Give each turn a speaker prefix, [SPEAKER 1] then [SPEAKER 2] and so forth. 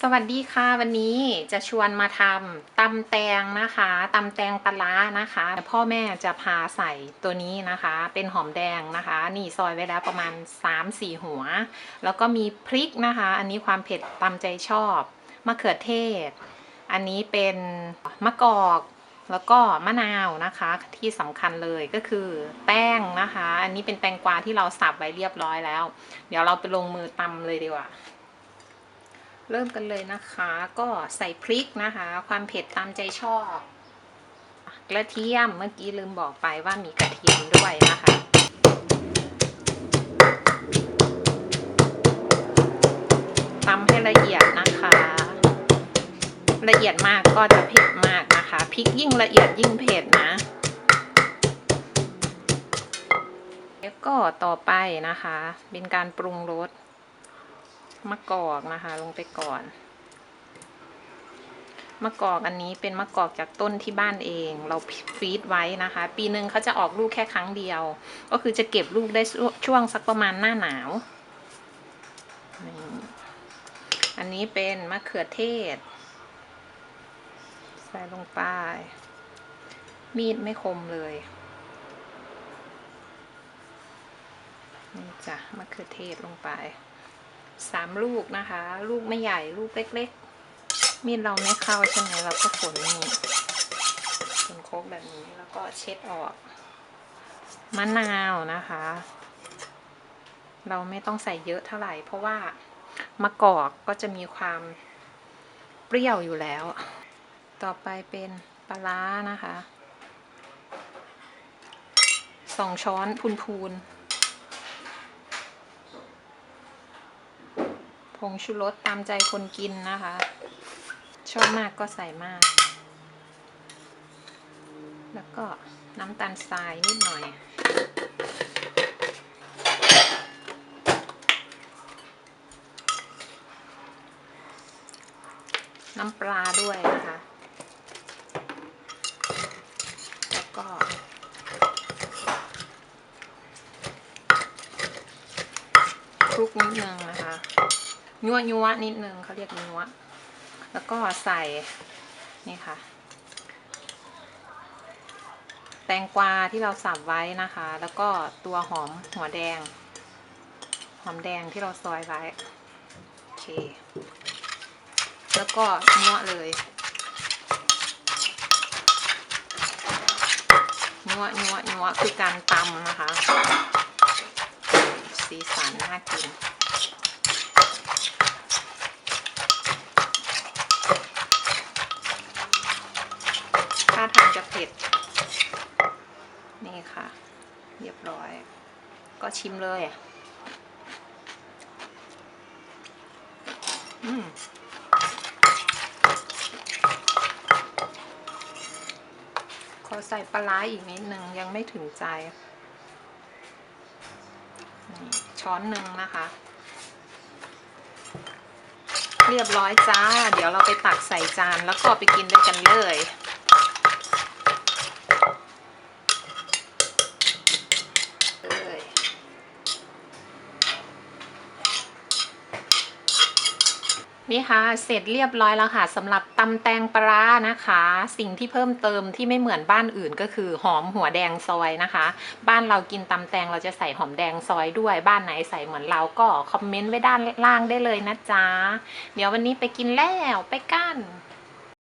[SPEAKER 1] สวัสดีค่ะวันนี้จะชวนมาทำตำแตงนะคะตำแตงปลาร้านะคะ พ่อแม่จะพาใส่ตัวนี้นะคะ เป็นหอมแดงนะคะ นี่ซอยไว้แล้วประมาณ 3-4 หัว แล้วก็มีพริกนะคะ อันนี้ความเผ็ดตามใจชอบมะเขือเทศ อันนี้เป็นมะกอกแล้วก็มะนาวนะคะที่สำคัญเลยก็คือแป้งนะคะ อันนี้เป็นแตงกวาที่เราสับไว้เรียบร้อยแล้ว เดี๋ยวเราไปลงมือตำเลยดีกว่า เริ่มกันเลยนะคะ ก็ใส่พริกนะคะ ความเผ็ดตามใจชอบ กระเทียมเมื่อกี้ลืมบอกไปว่ามีกระเทียมด้วยนะคะ ตำให้ละเอียดนะคะ ละเอียดมากก็จะเผ็ดมากนะคะ พริกยิ่งละเอียดยิ่งเผ็ดนะแล้วก็ต่อไปนะคะ เป็นการปรุงรส มะกอกนะคะ ลงไปก่อน มะกอกอันนี้เป็นมะกอกจากต้นที่บ้านเอง เราฟรีดไว้นะคะ ปีหนึ่งเขาจะออกลูกแค่ครั้งเดียว ก็คือจะเก็บลูกได้ช่วงสักประมาณหน้าหนาว อันนี้เป็นมะเขือเทศ ใส่ลงไป มีดไม่คมเลยนี่จ้ะมะเขือเทศลงไป สามลูกนะคะ ลูกไม่ใหญ่ลูกเล็กๆ มีดเราไม่เข้าใช่ไหมเราก็ฝนนี่ฝนโคกแบบนี้แล้วก็เช็ดออกมะนาวนะคะ เราไม่ต้องใส่เยอะเท่าไหร่ เพราะว่ามะกอกก็จะมีความเปรี้ยวอยู่แล้ว ต่อไปเป็นปลาร้านะคะสองช้อนพูนๆ งชูรสตามใจคนกินนะคะ ชอบมากก็ใส่มาก แล้วก็น้ำตาลทรายนิดหน่อย น้ำปลาด้วยนะคะ แล้วก็คลุกนิดนึงนะคะ ยั่วยั่วนิดนึงเขาเรียกยั่วแล้วก็ใส่นี่ค่ะ แตงกวาที่เราสับไว้นะคะ แล้วก็ตัวหอมหัวแดง หอมแดงที่เราซอยไว้โอเค แล้วก็ยั่วเลยยั่วยั่วยั่วคือการตำนะคะ สีสันน่ากิน ทางจะเผ็ด นี่ค่ะ เรียบร้อย ก็ชิมเลยอืมขอใส่ปลาร้าอีกนิดนึงยังไม่ถึงใจ ช้อนหนึ่งนะคะ เรียบร้อยจ้า เดี๋ยวเราไปตักใส่จานแล้วก็ไปกินด้วยกันเลย นี่ค่ะเสร็จเรียบร้อยแล้วค่ะสำหรับตำแตงปลานะคะ สิ่งที่เพิ่มเติมที่ไม่เหมือนบ้านอื่นก็คือหอมหัวแดงซอยนะคะ บ้านเรากินตำแตงเราจะใส่หอมแดงซอยด้วย บ้านไหนใส่เหมือนเราก็คอมเมนต์ไว้ด้านล่างได้เลยนะจ๊ะ เดี๋ยววันนี้ไปกินแล้วไปกัน